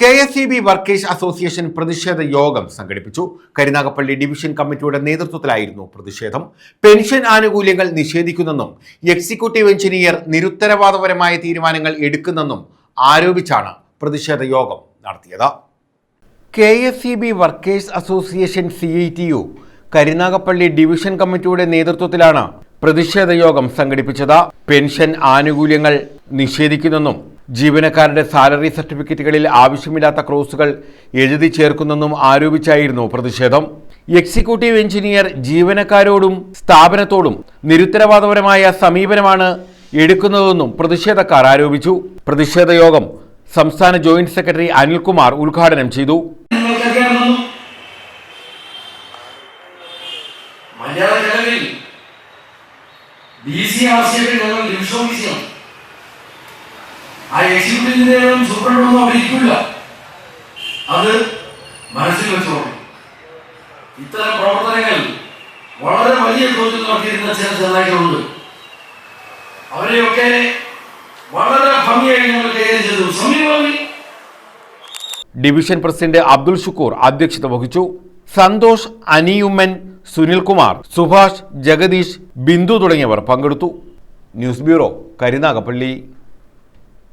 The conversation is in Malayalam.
K S E B workers association പ്രതിഷേധ യോഗം സംഘടിപ്പിച്ചു. കരുനാഗപ്പള്ളി ഡിവിഷൻ കമ്മിറ്റിയുടെ നേതൃത്വത്തിലായിരുന്നു പ്രതിഷേധം. പെൻഷൻ ആനുകൂല്യങ്ങൾ നിഷേധിക്കുന്നെന്നും എക്സിക്യൂട്ടീവ് എഞ്ചിനീയർ നിരുത്തരവാദപരമായ തീരുമാനങ്ങൾ എടുക്കുന്നെന്നും ആരോപിച്ചാണ് പ്രതിഷേധ യോഗം നടത്തിയത്. K S E B workers association C I T U Karunagappally division കമ്മിറ്റിയുടെ നേതൃത്വത്തിലാണ് പ്രതിഷേധ യോഗം സംഘടിപ്പിച്ചത്. പെൻഷൻ ആനുകൂല്യങ്ങൾ നിഷേധിക്കുന്നെന്നും ജീവനക്കാരുടെ സാലറി സർട്ടിഫിക്കറ്റുകളിൽ ആവശ്യമില്ലാത്ത ക്രോസുകൾ എഴുതി ചേർക്കുന്നെന്നും ആരോപിച്ചായിരുന്നു പ്രതിഷേധം. എക്സിക്യൂട്ടീവ് എഞ്ചിനീയർ ജീവനക്കാരോടും സ്ഥാപനത്തോടും നിരുത്തരവാദപരമായ സമീപനമാണ് എടുക്കുന്നതെന്നും പ്രതിഷേധക്കാർ ആരോപിച്ചു. പ്രതിഷേധ യോഗം സംസ്ഥാന ജോയിന്റ് സെക്രട്ടറി അനിൽകുമാർ ഉദ്ഘാടനം ചെയ്തു. മലയാള ചെലവിൽ ബി സി ഡിവിഷൻ ഓഫീസിലാണ് ആ എക്സിക്യൂട്ടീവിന്റെയും സൂപ്രണ്ടൊന്നും അവിടെ അത് മനസ്സിൽ വെച്ചോളൂ. ഇത്തരം പ്രവർത്തനങ്ങൾ വളരെ വലിയ തോതിൽ നടത്തിയിരുന്ന ചില ചെറുതായിട്ടുണ്ട് അവരെയൊക്കെ വളരെ ഭംഗിയായി ഞങ്ങൾ കൈകാര്യം ചെയ്തു. സമീപമായി ഡിവിഷൻ പ്രസിഡന്റ് അബ്ദുൽ ഷുക്കൂർ അധ്യക്ഷത വഹിച്ചു. സന്തോഷ് അനിയുമ്മൻ സുനിൽകുമാർ സുഭാഷ് ജഗദീഷ് ബിന്ദു തുടങ്ങിയവർ പങ്കെടുത്തു. News bureau Karunagappally.